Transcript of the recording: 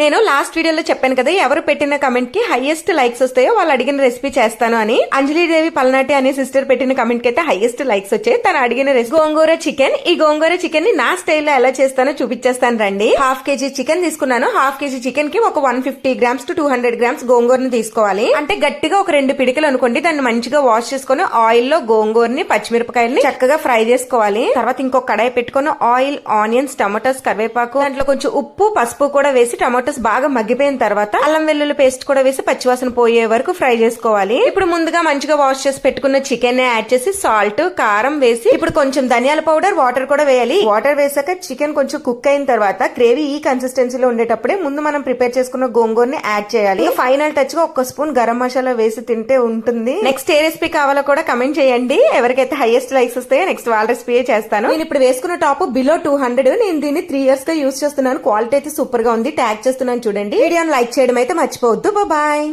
నేను లాస్ట్ వీడియోలో చెప్పాను కదా ఎవరు పెట్టిన కమెంట్కి హైయెస్ట్ లైక్స్ వస్తాయో వాళ్ళు అడిగిన రెసిపీ చేస్తాను అని. అంజలిదేవి పల్నాటి అనే సిస్టర్ పెట్టిన కమెంట్కి అయితే హైయెస్ట్ లైక్స్ వచ్చాయి. తను అడిగిన రెసిపీ గోంగూర చికెన్ ఈ గోంగూర చికెన్ని నా స్టైల్లో ఎలా చేస్తానో చూపించేస్తాను రండి. హాఫ్ కేజీ చికెన్ తీసుకున్నాను. హాఫ్ కేజీ చికెన్కి ఒక one fifty grams to two hundred grams గోంగూరని తీసుకోవాలి. అంటే గట్టిగా ఒక రెండు పిడికలు అనుకోండి దాన్ని మంచిగా వాష్ చేసుకుని ఆయిల్లో గోంగూరని పచ్చిమిరపకాయలని చక్కగా ఫ్రై చేసుకోవాలి. తర్వాత ఇంకొక కడాయి పెట్టుకుని ఆయిల్ ఆనియన్స్ టమాటోస్ కరివేపాకు దాంట్లో కొంచెం ఉప్పు పసుపు కూడా వేసి టమాటోస్ బాగా మగ్గిపోయిన తర్వాత అల్లం వెల్లుల్లి పేస్ట్ కూడా వేసి పచ్చివాసన పోయే వరకు ఫ్రై చేసుకోవాలి. ఇప్పుడు ముందుగా మంచిగా వాష్ చేసి పెట్టుకున్న చికెన్ యాడ్ చేసి సాల్ట్ కారం వేసి ఇప్పుడు కొంచెం ధనియాల పౌడర్ వాటర్ కూడా వేయాలి. వాటర్ వేసాక చికెన్ కొంచెం కుక్ అయిన తర్వాత గ్రేవీ ఈ కన్సిస్టెన్సీలో ఉండేటప్పుడే ముందు మనం ప్రిపేర్ చేసుకున్న గోంగూరని యాడ్ చేయాలి. ఫైనల్ టచ్గా ఒక స్పూన్ గరం మసాలా వేసి తింటే ఉంటుంది. నెక్స్ట్ ఏ రెసిపీ కావాలో కూడా కమెంట్ చేయండి. ఎవరికైతే హైయెస్ట్ లైక్స్ వస్తాయో నెక్స్ట్ వాళ్ళ రెసిపీ చేస్తాను. నేను ఇప్పుడు వేసుకున్న టాప్ బిలో టూ హండ్రెడ్ నేను దీన్ని త్రీ ఇయర్స్గా యూస్ చేస్తున్నాను. క్వాలిటీ అయితే సూపర్గా ఉంది. ట్యాగ్ చేస్తున్నాను చూడండి. వీడియోని లైక్ చేయడం అయితే మర్చిపోవద్దు. బాయ్